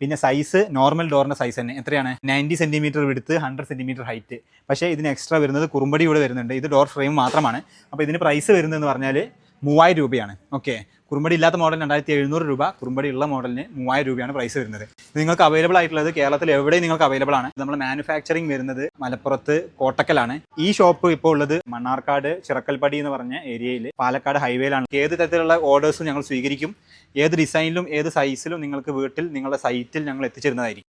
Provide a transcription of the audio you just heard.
പിന്നെ size normal ഡോറിന്റെ size തന്നെ. എത്രയാണ്? നയന്റി സെന്റിമീറ്റർ വിടുത്ത് ഹൺഡ്രഡ് സെന്റിമീറ്റർ ഹൈറ്റ് പക്ഷേ ഇതിന് എക്സ്ട്രാ വരുന്നത് കുറുമ്പടി കൂടെ വരുന്നുണ്ട്. ഇത് ഡോർ ഫ്രെയിം മാത്രമാണ്. അപ്പോൾ ഇതിന് പ്രൈസ് വരുന്നതെന്ന് പറഞ്ഞാൽ മൂവായിരം രൂപയാണ്. ഓക്കെ കുറുമ്പടി ഇല്ലാത്ത മോഡൽ രണ്ടായിരത്തി എഴുന്നൂറ് രൂപ. കുറുമ്പടി ഉള്ള മോഡലിന് മൂവായിരം രൂപയാണ് പ്രൈസ് വരുന്നത്. നിങ്ങൾക്ക് അവൈലബിൾ ആയിട്ടുള്ളത് കേരളത്തിൽ എവിടെയും നിങ്ങൾക്ക് അവൈലബിൾ ആണ്. നമ്മൾ മാനുഫാക്ചറിങ് വരുന്നത് മലപ്പുറത്ത് കോട്ടക്കലാണ്. ഈ ഷോപ്പ് ഇപ്പോൾ ഉള്ളത് മണ്ണാർക്കാട് ചിറക്കൽപ്പടി എന്ന് പറഞ്ഞ ഏരിയയിൽ പാലക്കാട് ഹൈവേയിലാണ് ഏത് തരത്തിലുള്ള ഓർഡേഴ്സും ഞങ്ങൾ സ്വീകരിക്കും. ഏത് ഡിസൈനിലും ഏത് സൈസിലും നിങ്ങൾക്ക് വീട്ടിൽ നിങ്ങളുടെ സൈറ്റിൽ ഞങ്ങൾ എത്തിച്ചിരുന്നതായിരിക്കും.